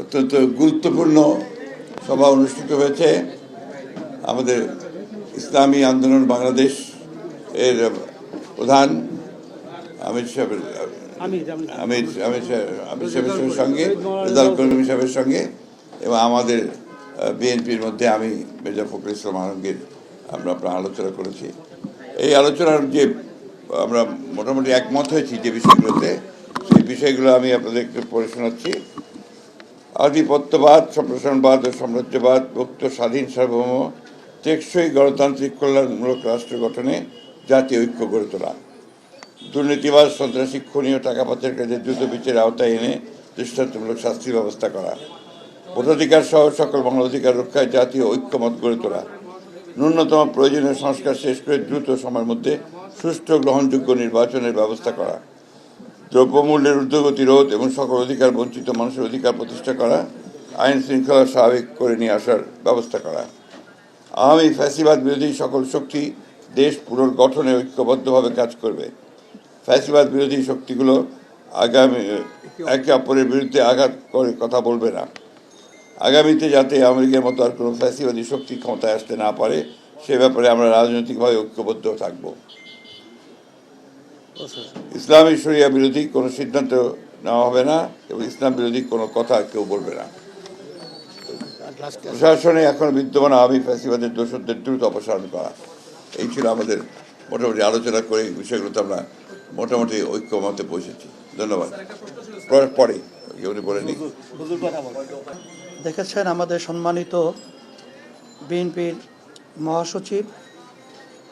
অত্যন্ত গুরুত্বপূর্ণ সভা অনুষ্ঠিত হয়েছে। আমাদের ইসলামী আন্দোলন বাংলাদেশ এর প্রধান আমির সাহেবের আমির, আমির। আমির আমির সাহেব আমির সাহেবের সঙ্গে রেজাল করিম সাহেবের সঙ্গে এবং আমাদের বিএনপির মধ্যে আমি মেজর ফখরুল ইসলাম আলমগীর আমরা আপনার আলোচনা করেছি। এই আলোচনার যে আমরা মোটামুটি একমত হয়েছি যে বিষয়গুলোতে সেই বিষয়গুলো আমি আপনাদেরকে পড়ে শোনাচ্ছি। আধিপত্যবাদ, সম্প্রসারণবাদ ও সাম্রাজ্যবাদ, মুক্ত, স্বাধীন, সার্বভৌম, টেকসই গণতান্ত্রিক কল্যাণমূলক রাষ্ট্র গঠনে জাতীয় ঐক্য গড়ে তোলা। দুর্নীতিবাদ সন্ত্রাসী, খুনি ও টাকা পাচারের কাজে দ্রুত বিচারের আওতায় এনে দৃষ্টান্তমূলক শাস্তির ব্যবস্থা করা। ভোটাধিকার সহ সকল মানবাধিকার রক্ষায় জাতীয় ঐক্যমত গড়ে তোলা। ন্যূনতম প্রয়োজনীয় সংস্কার শেষ করে দ্রুত সময়ের মধ্যে সুষ্ঠু, গ্রহণযোগ্য নির্বাচনের ব্যবস্থা করা। দ্রব্যমূল্যের ঊর্ধ্বগতি রোধ এবং সকল অধিকার বঞ্চিত মানুষের অধিকার প্রতিষ্ঠা করা, আইন শৃঙ্খলা স্বাভাবিক করে নিয়ে আসার ব্যবস্থা করা। আওয়ামী ফ্যাসিবাদ বিরোধী সকল শক্তি দেশ পুনর্গঠনে ঐক্যবদ্ধভাবে কাজ করবে। ফ্যাসিবাদ বিরোধী শক্তিগুলো আগামী, একে অপরের বিরুদ্ধে আঘাত করে কথা বলবে না। আগামীতে যাতে আমেরিকার মতো আর কোনো ফ্যাসিবাদী শক্তি ক্ষমতায় আসতে না পারে, সে ব্যাপারে আমরা রাজনৈতিকভাবে ঐক্যবদ্ধ থাকব। ইসলামী শরিয়া বিরোধী কোনো সিদ্ধান্ত নেওয়া হবে না এবং ইসলাম বিরোধী কোনো কথা কেউ বলবে না। প্রশাসনে এখন বিদ্যমান আওয়ামী ফ্যাসিবাদের দোষদের দ্রুত অপসারণ করা। এই ছিল আমাদের মোটামুটি আলোচনা করে বিষয়গুলোতে আমরা মোটামুটি ঐক্যমতে পৌঁছেছি। ধন্যবাদ। পরে- পরে উনি বলে নি দেখেছেন আমাদের সম্মানিত বিএনপির মহাসচিব,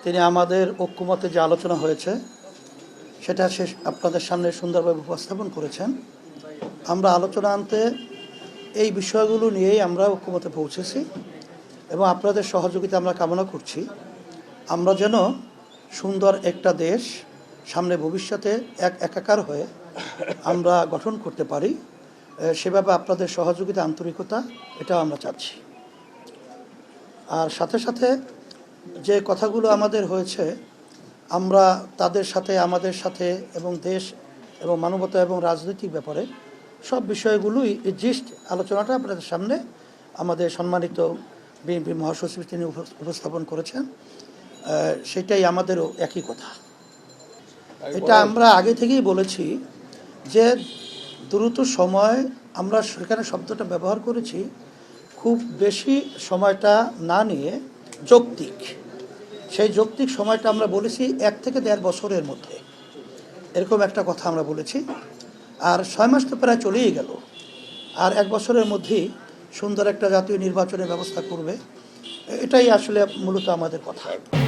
তিনি আমাদের ঐক্যমতে যে আলোচনা হয়েছে সেটা শেষ আপনাদের সামনে সুন্দরভাবে উপস্থাপন করেছেন। আমরা আলোচনা আনতে এই বিষয়গুলো নিয়েই আমরা ঐক্যমতে পৌঁছেছি এবং আপনাদের সহযোগিতা আমরা কামনা করছি। আমরা যেন সুন্দর একটা দেশ সামনে ভবিষ্যতে এক একাকার হয়ে আমরা গঠন করতে পারি সেভাবে আপনাদের সহযোগিতা, আন্তরিকতা এটাও আমরা চাচ্ছি। আর সাথে সাথে যে কথাগুলো আমাদের হয়েছে আমরা তাদের সাথে আমাদের সাথে এবং দেশ এবং মানবতা এবং রাজনৈতিক ব্যাপারে সব বিষয়গুলোই জিস্ট আলোচনাটা আপনাদের সামনে আমাদের সম্মানিত বিএনপি মহাসচিব তিনি উপ- উপস্থাপন করেছেন। সেটাই আমাদেরও একই কথা। এটা আমরা আগে থেকেই বলেছি যে দ্রুত সময় আমরা সেখানে শব্দটা ব্যবহার করেছি খুব বেশি সময়টা না নিয়ে যৌক্তিক। সেই যৌক্তিক সময়টা আমরা বলেছি এক থেকে দেড় বছরের মধ্যে। এরকম একটা কথা আমরা বলেছি। আর ছয় মাস তো প্রায় চলেই গেল। আর এক বছরের মধ্যেই সুন্দর একটা জাতীয় নির্বাচনের ব্যবস্থা করবে। এটাই আসলে মূলত আমাদের কথা।